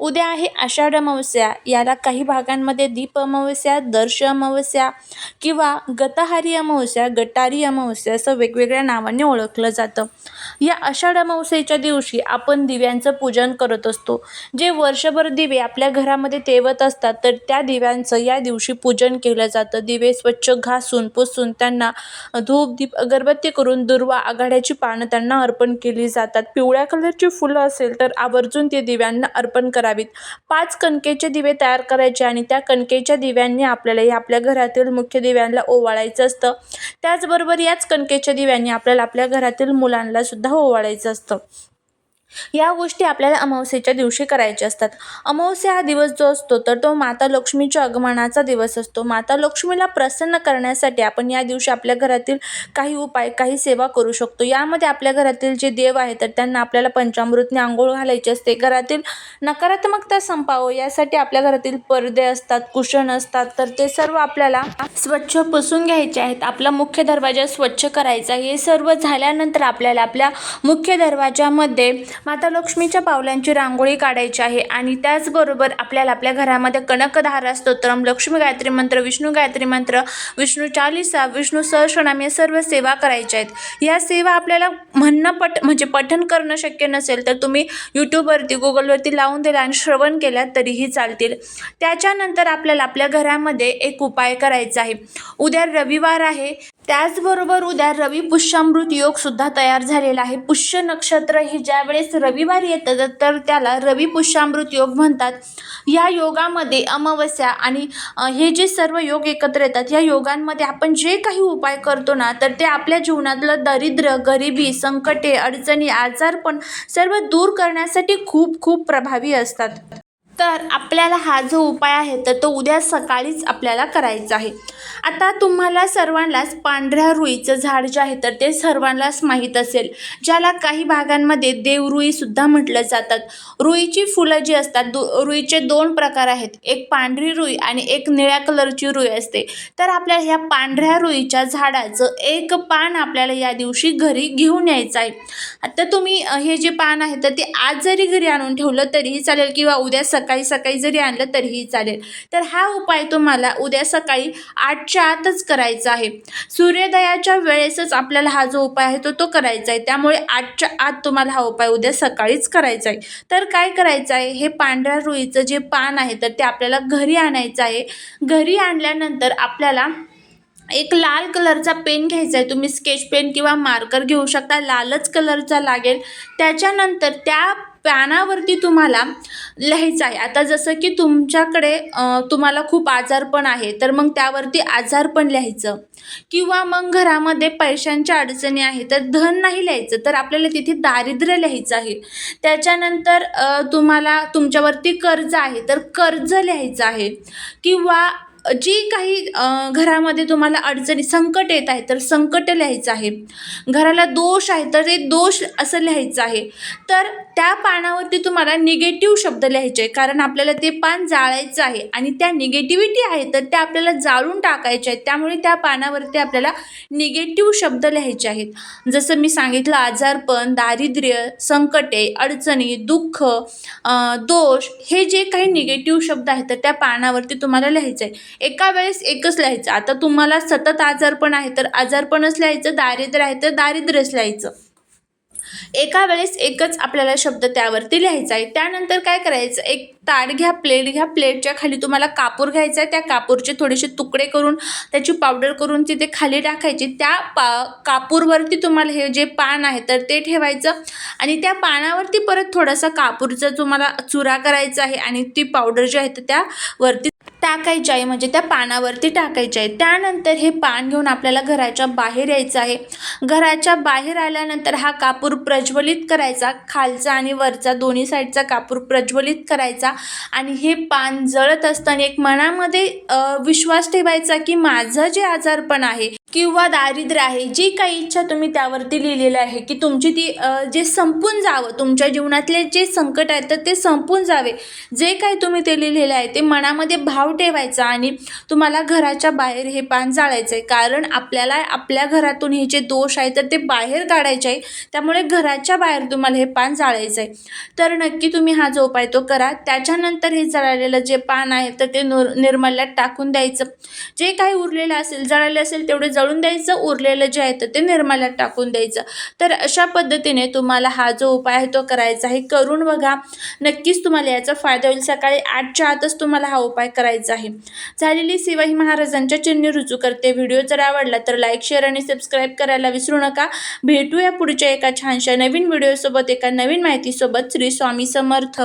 उद्या आहे आषाढ अमावस्या. याला काही भागांमध्ये दीप अमावस्या दर्श अमावस्या किंवा गतहारी अमावस्या गटारी अमावस्या असं वेगवेगळ्या नावाने ओळखलं जातं. या आषाढ अमावस्येच्या दिवशी आपण दिव्यांचं पूजन करत असतो. जे वर्षभर दिवे आपल्या घरामध्ये तेवत असतात तर त्या दिव्यांचं या दिवशी पूजन केलं जातं. दिवे स्वच्छ घासून पुसून त्यांना धूप दीप अगरबत्ती करून दुर्वा आघाड्याची पानं त्यांना अर्पण केली जातात. पिवळ्या कलरची फुलं असेल तर आवर्जून ते दिव्यांना अर्पण करावीत. पाच कणकेचे दिवे तयार करायचे आणि त्या कणकेच्या दिव्यांनी आपल्याला या आपल्या घरातील मुख्य दिव्यांना ओवाळायचं असतं. त्याचबरोबर याच कणकेच्या दिव्यांनी आपल्याला आपल्या घरातील मुलांना सुद्धा ओवाळायचं असतं. या गोष्टी आपल्याला अमावस्येच्या दिवशी करायच्या असतात. अमावस्या हा दिवस जो असतो तर तो माता लक्ष्मीच्या आगमनाचा दिवस असतो. माता लक्ष्मीला प्रसन्न करण्यासाठी आपण या दिवशी आपल्या घरातील काही उपाय काही सेवा करू शकतो. यामध्ये आपल्या घरातील जे देव आहेत तर त्यांना आपल्याला पंचामृतने आंघोळ घालायची असते. घरातील नकारात्मकता संपावं यासाठी आपल्या घरातील पडदे असतात कुशन असतात तर ते सर्व आपल्याला स्वच्छ पुसून घ्यायचे आहेत. आपला मुख्य दरवाजा स्वच्छ करायचा हे सर्व झाल्यानंतर आपल्याला आपल्या मुख्य दरवाजामध्ये माता लक्ष्मीच्या पावलांची रांगोळी काढायची आहे आणि त्याचबरोबर आपल्याला आपल्या घरामध्ये कनकधारा स्तोत्रम लक्ष्मी गायत्री मंत्र विष्णू गायत्री मंत्र विष्णू चालिसा विष्णू सहस्रनाम या सर्व सेवा करायच्या आहेत. या सेवा आपल्याला म्हणणं पट म्हणजे पठण करणं शक्य नसेल तर तुम्ही यूट्यूबवरती गुगलवरती लावून दिला आणि श्रवण केल्या तरीही चालतील. त्याच्यानंतर आपल्याला आपल्या घरामध्ये एक उपाय करायचा आहे. उद्या रविवार आहे. त्याचबरोबर उद्या रवी पुष्यामृत योग सुद्धा तयार झालेला आहे. पुष्य नक्षत्र हे ज्या वेळेस रविवार येतं तर- त्याला रवी पुष्यामृत योग म्हणतात. या योगामध्ये अमावस्या आणि हे जे सर्व योग एकत्र येतात या योगांमध्ये आपण जे काही उपाय करतो ना तर ते आपल्या जीवनातलं दरिद्र गरिबी संकटे अडचणी आजारपण सर्व दूर करण्यासाठी खूप खूप प्रभावी असतात. तर आपल्याला हा जो उपाय आहे तर तो उद्या सकाळीच आपल्याला करायचा आहे. आता तुम्हाला सर्वांनाच पांढऱ्या रुईचं झाड जे आहे तर ते सर्वांनाच माहीत असेल. ज्याला काही भागांमध्ये देवरुईसुद्धा म्हटलं जातात रुईची फुलं जी असतात दो रुईचे दोन प्रकार आहेत. एक पांढरी रुई आणि एक निळ्या कलरची रुई असते. तर आपल्या ह्या पांढऱ्या रुईच्या झाडाचं एक पान आपल्याला या दिवशी घरी घेऊन यायचं आहे. आता तुम्ही हे जे पान आहे तर ते आज जरी घरी आणून ठेवलं तरीही चालेल किंवा उद्या सकाळी सकाळी जरी आणलं तरीही चालेल. तर हा उपाय तुम्हाला उद्या सकाळी आठच्या आतच करायचा आहे. सूर्योदयाच्या वेळेसच आपल्याला हा जो उपाय आहे तो तो करायचा आहे. त्यामुळे आठच्या आत तुम्हाला हा उपाय उद्या सकाळीच करायचा आहे. तर काय करायचं आहे? हे पांढऱ्या रुईचं जे पान आहे तर ते आपल्याला घरी आणायचं आहे. घरी आणल्यानंतर आपल्याला एक लाल कलरचा पेन घ्यायचा आहे. तुम्ही स्केच पेन किंवा मार्कर घेऊ शकता. लालच कलरचा लागेल. त्याच्यानंतर त्या पॅनावरती तुम्हाला लिहायचं आहे. आता जसं की तुमच्याकडे तुम्हाला खूप आजारपण आहे तर मग त्यावरती आजारपण लिहायचं. किंवा मग घरामध्ये पैशांच्या अडचणी आहे तर धन नाही लिहायचं तर आपल्याला तिथे दारिद्र्य लिहायचं आहे. त्याच्यानंतर तुम्हाला तुमच्यावरती कर्ज आहे तर कर्ज लिहायचं आहे. किंवा जी काही घरामध्ये तुम्हाला अडचणी संकट येत आहे तर संकट लिहायचं आहे. घराला दोष आहे तर ते दोष असं लिहायचं आहे. तर त्या पानावरती तुम्हाला निगेटिव्ह शब्द लिहायचे आहे कारण आपल्याला ते पान जाळायचं आहे आणि त्या निगेटिव्हिटी आहे तर त्या आपल्याला जाळून टाकायच्या आहेत. त्यामुळे त्या पानावरती आपल्याला निगेटिव्ह शब्द लिहायचे आहेत. जसं मी सांगितलं आजारपण दारिद्र्य संकटे अडचणी दुःख दोष हे जे काही निगेटिव्ह शब्द आहेत तर त्या पानावरती तुम्हाला लिहायचं आहे एका वेळेस एकच लिहायचं. आता तुम्हाला सतत आजारपण आहे तर आजारपणच लिहायचं दारिद्र्य आहे तर दारिद्र्यच लिहायचं. एका वेळेस एकच आपल्याला शब्द त्यावरती लिहायचा आहे. त्यानंतर काय करायचं? एक ताट घ्या प्लेट घ्या प्लेटच्या खाली तुम्हाला कापूर घ्यायचा आहे. त्या कापूरचे थोडेसे तुकडे करून त्याची पावडर करून तिथे खाली टाकायची. त्या पा कापूरवरती तुम्हाला हे जे पान आहे तर ते ठेवायचं आणि त्या पानावरती परत थोडासा कापूरचा तुम्हाला चुरा करायचा आहे आणि ती पावडर जी आहे तर त्यावरती टाकायची आहे म्हणजे त्या पानावरती टाकायची आहे. त्यानंतर हे पान घेऊन आपल्याला घराच्या बाहेर यायचं आहे. घराच्या बाहेर आल्यानंतर हा कापूर प्रज्वलित करायचा खालचा आणि वरचा दोन्ही साईडचा कापूर प्रज्वलित करायचा. आणि हे पान जळत असताना एक मनामध्ये विश्वास ठेवायचा की माझं जे आजारपण आहे किंवा दारिद्र्य आहे जी काही इच्छा तुम्ही त्यावरती लिहिलेलं आहे की तुमची ती जे संपून जावं तुमच्या जीवनातले जे संकट आहेत तर ते संपून जावे. जे काही तुम्ही ते लिहिलेलं आहे ते मनामध्ये भाव ठेवायचा आणि तुम्हाला घराच्या बाहेर हे पान जाळायचं आहे कारण आपल्याला आपल्या घरातून हे जे दोष आहे तर ते बाहेर काढायचे आहे. त्यामुळे घराच्या बाहेर तुम्हाला हे पान जाळायचं आहे तर नक्की तुम्ही हा जो उपाय तो करा. त्याच्यानंतर हे जळालेलं जे पान आहे तर ते नुर निर्मल्यात टाकून द्यायचं. जे काही उरलेलं असेल जळाले असेल तेवढे जळून द्यायचं उरलेलं जे आहे तर ते निर्माल्यात टाकून द्यायचं. तर अशा पद्धतीने तुम्हाला हा जो उपाय आहे तो करायचा आहे. करून बघा. नक्कीच तुम्हाला याचा फायदा होईल. सकाळी आठच्या आतच तुम्हाला हा उपाय करायचा आहे. झालेली शिवाई महाराजांच्या चिन्ह रुजू करते. व्हिडिओ जर आवडला तर लाईक शेअर आणि सबस्क्राईब करायला विसरू नका. भेटूया पुढच्या एका छानशा नवीन व्हिडिओसोबत एका नवीन माहितीसोबत. श्री स्वामी समर्थ.